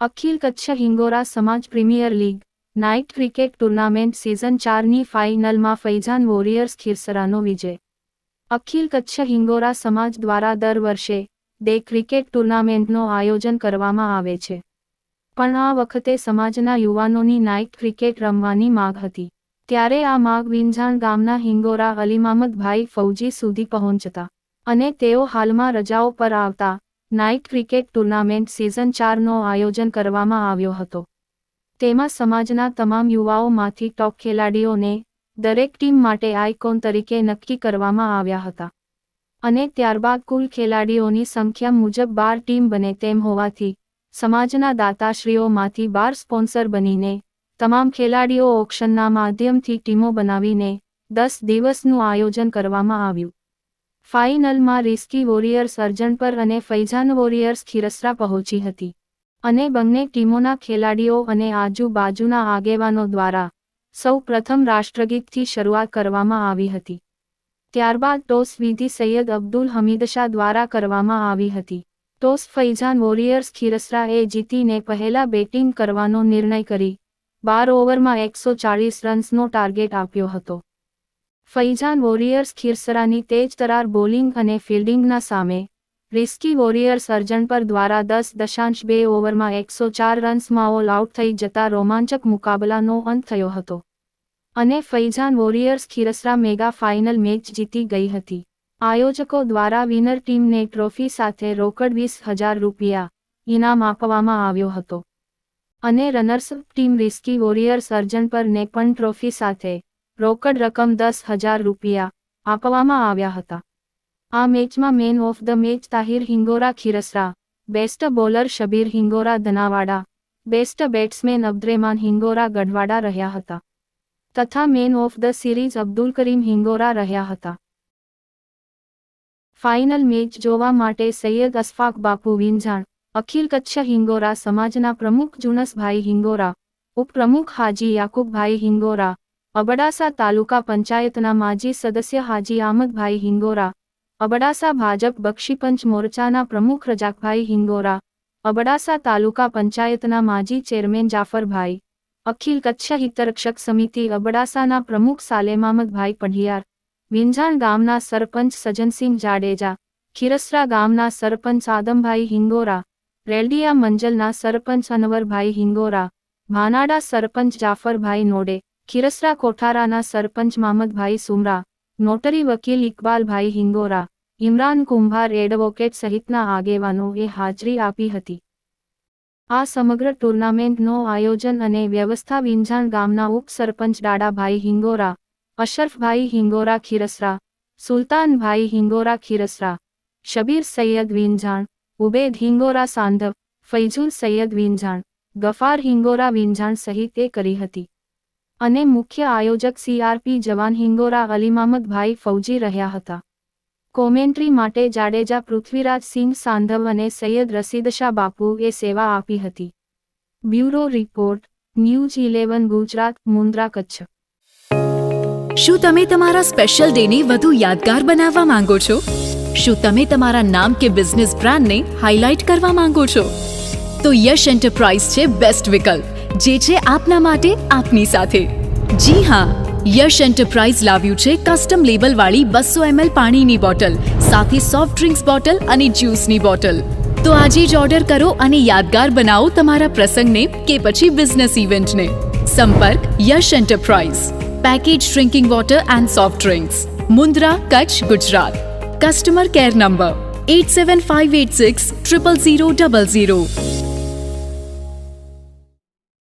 Akhil Kutch Hingora Samaj premier league night cricket tournament season ચારની ફાઇનલમાં Faizan warriors ખીરસરાનો વિજય અખિલ કચ્છ હિંગોરા સમાજ દ્વારા દર વર્ષે ડે ક્રિકેટ ટુર્નામેન્ટનો આયોજન કરવામાં આવે છે પણ આ વખતે સમાજના યુવાનોની નાઇટ ક્રિકેટ રમવાની માગ હતી ત્યારે આ માગ વિંઝાણ ગામના હિંગોરા અલીમામદભાઈ ફૌજી સુધી પહોંચતા અને તેઓ હાલમાં રજાઓ પર આવતા નાઇટ ક્રિકેટ ટુર્નામેન્ટ સિઝન ચારનો આયોજન કરવામાં આવ્યો હતો. તેમાં સમાજના તમામ યુવાઓમાંથી ટોપ ખેલાડીઓને દરેક ટીમ માટે આઇકોન તરીકે નક્કી કરવામાં આવ્યા હતા. અને ત્યારબાદ કુલ ખેલાડીઓની સંખ્યા મુજબ બાર ટીમ બને તેમ હોવાથી સમાજના દાતાશ્રીઓમાંથી બાર સ્પોન્સર બનીને તમામ ખેલાડીઓ ઓક્શનના માધ્યમથી ટીમો બનાવીને દસ દિવસનું આયોજન કરવામાં આવ્યું. ફાઇનલમાં રિસ્કી વોરિયર્સ અર્જણપર અને ફૈઝાન વોરિયર્સ ખીરસરા પહોંચી હતી. અને બંને ટીમોના ખેલાડીઓ અને આજુબાજુના આગેવાનો દ્વારા સૌ પ્રથમ રાષ્ટ્રગીતથી શરૂઆત કરવામાં આવી હતી. ત્યારબાદ ટોસ વિધિ સૈયદ અબ્દુલ હમીદ શાહ દ્વારા કરવામાં આવી હતી. ટોસ ફૈઝાન વોરિયર્સ ખીરસરાએ જીતીને પહેલા બેટિંગ કરવાનો નિર્ણય કરી બાર ઓવરમાં એકસો ચાળીસ રન્સનો ટાર્ગેટ આપ્યો હતો. ફૈઝાન વોરિયર્સ ખીરસરાની તેજ તરાર બોલિંગ અને ફિલ્ડિંગના સામે, રિસ્કી વોરિયર્સ અર્જણપર દ્વારા દસ દશાંશ બે ઓવરમાં એકસો ચાર રન્સમાં ઓલ આઉટ થઈ જતા રોમાંચક મુકાબલાનો અંત થયો હતો. અને Faizan warriors Khirsara mega final match જીતી ગઈ હતી. આયોજકો દ્વારા વિનર ટીમને ટ્રોફી સાથે રોકડ વીસ હજાર રૂપિયા ઇનામ આપવામાં આવ્યો હતો. અને રનર્સ ટીમ રિસ્કી વોરિયર સર્જન પર પણ ટ્રોફી સાથે રોકડ રકમ દસ હજાર રૂપિયા આપવામાં આવ્યા હતા. આ મેચમાં man of the match Tahir Hingora Khirsara best bowler Shabir Hingora Dhanawada best batsman Abdreman Hingora Gadhwada રહ્યા હતા. તથા man of the series Abdul Karim Hingora રહ્યા હતા. ફાઇનલ મેચ જોવા માટે સૈયદ અશફાક બાપુ વિંઝાણ અખિલ કચ્છ હિંગોરા સમાજના પ્રમુખ જુનસભાઈ હિંગોરા ઉપપ્રમુખ હાજી યાકુબભાઈ હિંગોરા અબડાસા તાલુકા પંચાયતના માજી સદસ્ય હાજી આમદભાઈ હિંગોરા અબડાસા ભાજપ બક્ષીપંચ મોરચાના પ્રમુખ રજાકભાઈ હિંગોરા અબડાસા તાલુકા પંચાયતના માજી ચેરમેન જાફરભાઈ અખિલ કચ્છ હિતરક્ષક સમિતિ અબડાસાના પ્રમુખ સાલેમામદભાઈ પઢિયાર વિંઝાણ ગામના સરપંચ સજનસિંહ જાડેજા ખીરસરા ગામના સરપંચ આદમભાઈ હિંગોરા રેલડિયા મંજલના સરપંચ અનવરભાઈ હિંગોરા, ભાનાડા સરપંચ જાફરભાઈ નોડે, ખીરસરા કોઠારાના સરપંચ મામદભાઈ સુમરા, નોટરી વકીલ ઇકબાલભાઈ હિંગોરા, ઇમરાન કુંભાર એડવોકેટ સહિતના આગેવાનોએ હાજરી આપી હતી. આ સમગ્ર ટુર્નામેન્ટનો આયોજન અને વ્યવસ્થા વિંઝાણ ગામના ઉપસરપંચ દાડાભાઈ હિંગોરા, અશરફભાઈ હિંગોરા ખીરસરા, સુલતાનભાઈ હિંગોરા ખીરસરા, શબીર સૈયદ વિંઝાણ ઉબેદ હિંગોરા સાંધવ, ફૈઝુલ સૈયદ વિંઝાણ ગફાર હિંગોરા વિંઝાણ સહિતે કરી હતી. અને મુખ્ય આયોજક સીઆરપી જવાન હિંગોરા અલીમામદભાઈ ફૌજી રહ્યા હતા. કોમેન્ટ્રી માટે જાડેજા પૃથ્વીરાજ સિંહ સાંધવ અને સૈયદ રસીદશા બાપુએ સેવા આપી હતી. Bureau report, news eleven Gujarat, Mundra Kutch. શું તમે તમારા સ્પેશિયલ ડેને વધુ યાદગાર બનાવવા માંગો છો? શું તમે તમારા નામ કે બિઝનેસ બ્રાન્ડને હાઇલાઇટ કરવા માંગો છો તો યશ એન્ટરપ્રાઇઝ છે બેસ્ટ વિકલ્પ જે છે આપના માટે આપની સાથે જી હા યશ એન્ટરપ્રાઇઝ લાવ્યું છે કસ્ટમ લેબલ વાળી બસો એમએલ પાણીની બોટલ સાથે સોફ્ટ ડ્રિંક્સ બોટલ અને જ્યુસની બોટલ તો આજે જ ઓર્ડર કરો અને યાદગાર બનાવો તમારા પ્રસંગને કે પછી બિઝનેસ ઇવેન્ટને સંપર્ક Yash enterprise package drinking water and soft drinks Mundra Kutch Gujarat customer care number 87586 000.